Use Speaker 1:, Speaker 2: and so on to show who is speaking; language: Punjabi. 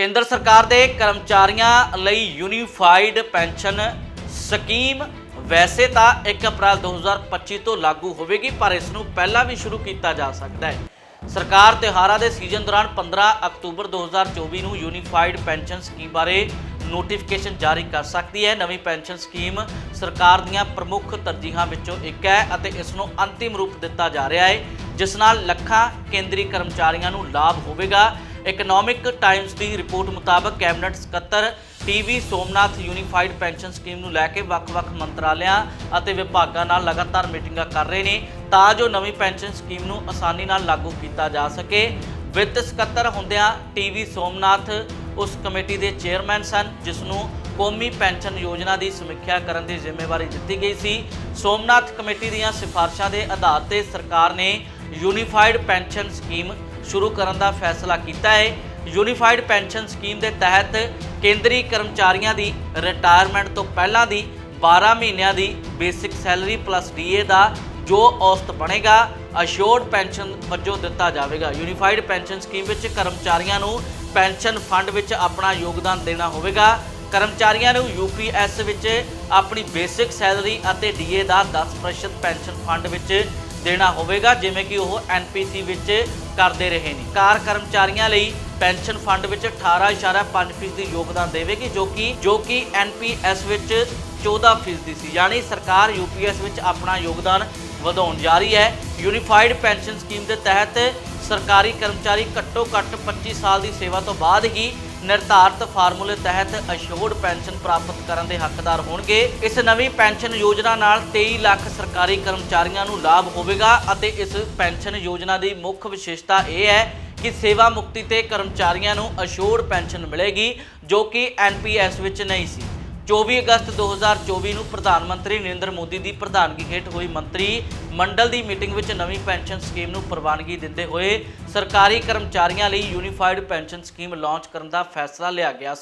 Speaker 1: ਕੇਂਦਰ ਸਰਕਾਰ ਦੇ ਕਰਮਚਾਰੀਆਂ ਲਈ ਯੂਨੀਫਾਈਡ ਪੈਨਸ਼ਨ ਸਕੀਮ ਵੈਸੇ ਤਾਂ 1 ਅਪ੍ਰੈਲ 2025 ਤੋਂ ਲਾਗੂ ਹੋਵੇਗੀ ਪਰ ਇਸ ਨੂੰ ਪਹਿਲਾਂ ਵੀ ਸ਼ੁਰੂ ਕੀਤਾ ਜਾ ਸਕਦਾ ਹੈ ਸਰਕਾਰ ਤਿਹਾਰਾਂ ਦੇ ਸੀਜ਼ਨ ਦੌਰਾਨ 15 ਅਕਤੂਬਰ 2024 ਨੂੰ ਯੂਨੀਫਾਈਡ ਪੈਨਸ਼ਨ ਸਕੀਮ ਬਾਰੇ ਨੋਟੀਫਿਕੇਸ਼ਨ ਜਾਰੀ ਕਰ ਸਕਦੀ ਹੈ ਨਵੀਂ ਪੈਨਸ਼ਨ ਸਕੀਮ ਸਰਕਾਰ ਦੀਆਂ ਪ੍ਰਮੁੱਖ ਤਰਜੀਹਾਂ ਵਿੱਚੋਂ ਇੱਕ ਹੈ ਅਤੇ ਇਸ ਨੂੰ ਅੰਤਿਮ ਰੂਪ ਦਿੱਤਾ ਜਾ ਰਿਹਾ ਹੈ ਜਿਸ ਨਾਲ ਲੱਖਾਂ ਕੇਂਦਰੀ ਕਰਮਚਾਰੀਆਂ ਨੂੰ ਲਾਭ ਹੋਵੇਗਾ ਇਕਨੋਮਿਕ ਟਾਈਮਸ ਦੀ ਰਿਪੋਰਟ ਮੁਤਾਬਕ ਕੈਬਨਿਟ ਸਕੱਤਰ TV Somanathan unified pension scheme ਨੂੰ ਲੈ ਕੇ ਵੱਖ-ਵੱਖ ਮੰਤਰਾਲਿਆਂ ਅਤੇ ਵਿਭਾਗਾਂ ਨਾਲ ਲਗਾਤਾਰ ਮੀਟਿੰਗਾਂ ਕਰ ਰਹੇ ਨੇ ਤਾਂ ਜੋ ਨਵੀਂ ਪੈਨਸ਼ਨ ਸਕੀਮ ਨੂੰ ਆਸਾਨੀ ਨਾਲ ਲਾਗੂ ਕੀਤਾ ਜਾ ਸਕੇ ਵਿੱਤ ਸਕੱਤਰ ਹੁੰਦਿਆਂ ਟੀਵੀ ਸੋਮਨਾਥ ਉਸ ਕਮੇਟੀ ਦੇ ਚੇਅਰਮੈਨ ਸਨ ਜਿਸ ਨੂੰ ਕੌਮੀ ਪੈਨਸ਼ਨ ਯੋਜਨਾ ਦੀ ਸਮੀਖਿਆ ਕਰਨ ਦੀ ਜ਼ਿੰਮੇਵਾਰੀ ਦਿੱਤੀ ਗਈ ਸੀ ਸੋਮਨਾਥ ਕਮੇਟੀ ਦੀਆਂ ਸਿਫਾਰਸ਼ਾਂ ਦੇ ਆਧਾਰ ਤੇ ਸਰਕਾਰ ਨੇ ਯੂਨੀਫਾਈਡ ਪੈਨਸ਼ਨ ਸਕੀਮ ਸ਼ੁਰੂ ਕਰਨ ਦਾ ਫੈਸਲਾ ਕੀਤਾ ਹੈ ਯੂਨੀਫਾਈਡ ਪੈਨਸ਼ਨ ਸਕੀਮ ਦੇ ਤਹਿਤ ਕੇਂਦਰੀ ਕਰਮਚਾਰੀਆਂ ਦੀ ਰਿਟਾਇਰਮੈਂਟ ਤੋਂ ਪਹਿਲਾਂ ਦੀ 12 ਮਹੀਨਿਆਂ ਦੀ ਬੇਸਿਕ ਸੈਲਰੀ ਪਲੱਸ ਡੀਏ ਦਾ ਜੋ ਔਸਤ ਬਣੇਗਾ ਅਸ਼ੋਰਡ ਪੈਨਸ਼ਨ ਵਜੋਂ ਦਿੱਤਾ ਜਾਵੇਗਾ ਯੂਨੀਫਾਈਡ ਪੈਨਸ਼ਨ ਸਕੀਮ ਵਿੱਚ ਕਰਮਚਾਰੀਆਂ ਨੂੰ ਪੈਨਸ਼ਨ ਫੰਡ ਵਿੱਚ ਆਪਣਾ ਯੋਗਦਾਨ ਦੇਣਾ ਹੋਵੇਗਾ ਕਰਮਚਾਰੀਆਂ ਨੂੰ ਯੂਪੀਐਸ ਵਿੱਚ ਆਪਣੀ ਬੇਸਿਕ ਸੈਲਰੀ ਅਤੇ ਡੀਏ ਦਾ 10% ਪੈਨਸ਼ਨ ਫੰਡ ਵਿੱਚ ਦੇਣਾ ਹੋਵੇਗਾ ਜਿਵੇਂ ਕਿ ਉਹ ਐਨਪੀਸੀ ਵਿੱਚ ਕਰਦੇ ਰਹੇ ਨੇ ਕਾਰ ਕਰਮਚਾਰੀਆਂ ਲਈ ਪੈਨਸ਼ਨ ਫੰਡ ਵਿੱਚ 18.5% ਦੀ ਯੋਗਦਾਨ ਦੇਵੇਗੀ ਜੋ ਕਿ ਜੋ ਕਿ ਐਨਪੀਐਸ ਵਿੱਚ 14% ਸੀ ਯਾਨੀ ਸਰਕਾਰ ਯੂਪੀਐਸ ਵਿੱਚ ਆਪਣਾ ਯੋਗਦਾਨ ਵਧਾਉਣ ਜਾ ਰਹੀ ਹੈ ਯੂਨੀਫਾਈਡ ਪੈਨਸ਼ਨ ਸਕੀਮ ਦੇ ਤਹਿਤ ਸਰਕਾਰੀ ਕਰਮਚਾਰੀ ਘੱਟੋ ਘੱਟ 25 ਸਾਲ ਦੀ ਸੇਵਾ ਤੋਂ ਬਾਅਦ ਹੀ ਨਿਰਧਾਰਤ ਫਾਰਮੂਲੇ ਤਹਿਤ ਅਸ਼ੋਰਡ ਪੈਨਸ਼ਨ ਪ੍ਰਾਪਤ ਕਰਨ ਦੇ ਹੱਕਦਾਰ ਹੋਣਗੇ ਇਸ ਨਵੀਂ ਪੈਨਸ਼ਨ ਯੋਜਨਾ ਨਾਲ 23 ਲੱਖ ਸਰਕਾਰੀ ਕਰਮਚਾਰੀਆਂ ਨੂੰ ਲਾਭ ਹੋਵੇਗਾ ਅਤੇ ਇਸ ਪੈਨਸ਼ਨ ਯੋਜਨਾ ਦੀ ਮੁੱਖ ਵਿਸ਼ੇਸ਼ਤਾ ਇਹ ਹੈ ਕਿ ਸੇਵਾ ਮੁਕਤੀ ਤੇ ਕਰਮਚਾਰੀਆਂ ਨੂੰ ਅਸ਼ੋਰਡ ਪੈਨਸ਼ਨ ਮਿਲੇਗੀ ਜੋ ਕਿ ਐਨਪੀਐਸ ਵਿੱਚ ਨਹੀਂ ਸੀ 24 ਅਗਸਤ 2024 ਨੂੰ ਪ੍ਰਧਾਨ ਮੰਤਰੀ ਨਰਿੰਦਰ ਮੋਦੀ ਦੀ ਪ੍ਰਧਾਨਗੀ ਹੇਠ ਹੋਈ ਮੰਤਰੀ ਮੰਡਲ ਦੀ ਮੀਟਿੰਗ ਵਿੱਚ ਨਵੀਂ ਪੈਨਸ਼ਨ ਸਕੀਮ ਨੂੰ ਪ੍ਰਵਾਨਗੀ ਦਿੰਦੇ ਹੋਏ ਸਰਕਾਰੀ ਕਰਮਚਾਰੀਆਂ ਲਈ ਯੂਨੀਫਾਈਡ ਪੈਨਸ਼ਨ ਸਕੀਮ ਲਾਂਚ ਕਰਨ ਦਾ ਫੈਸਲਾ ਲਿਆ ਗਿਆ